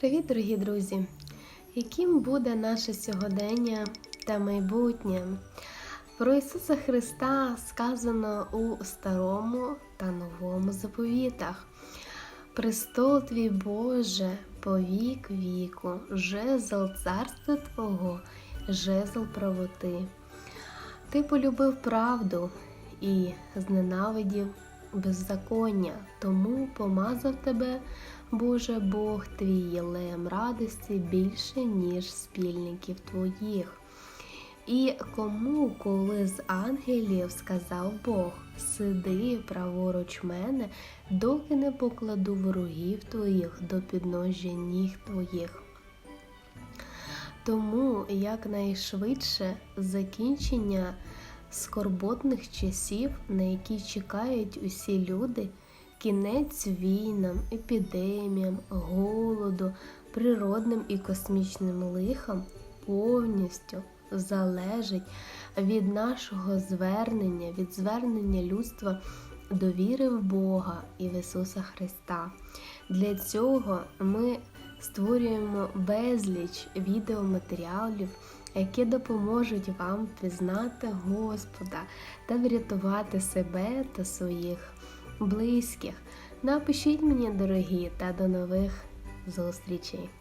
Привіт, дорогі друзі! Яким буде наше сьогодення та майбутнє? Про Ісуса Христа сказано у Старому та Новому заповітах. Престол твій Боже, повік віку, жезл царства Твого, жезл правоти. Ти полюбив правду і зненавидів беззаконня, тому помазав тебе, Боже Бог твій єлеєм радості більше, ніж спільників твоїх. І кому, коли з ангелів сказав Бог, сиди праворуч мене, доки не покладу ворогів твоїх до підножжя ніг твоїх. Тому якнайшвидше закінчення скорботних часів, на які чекають усі люди, кінець війнам, епідеміям, голоду, природним і космічним лихам повністю залежить від нашого звернення, від звернення людства до віри в Бога і в Ісуса Христа. Для цього ми створюємо безліч відеоматеріалів, які допоможуть вам пізнати Господа та врятувати себе та своїх близьких. Напишіть мені, дорогі, та до нових зустрічей!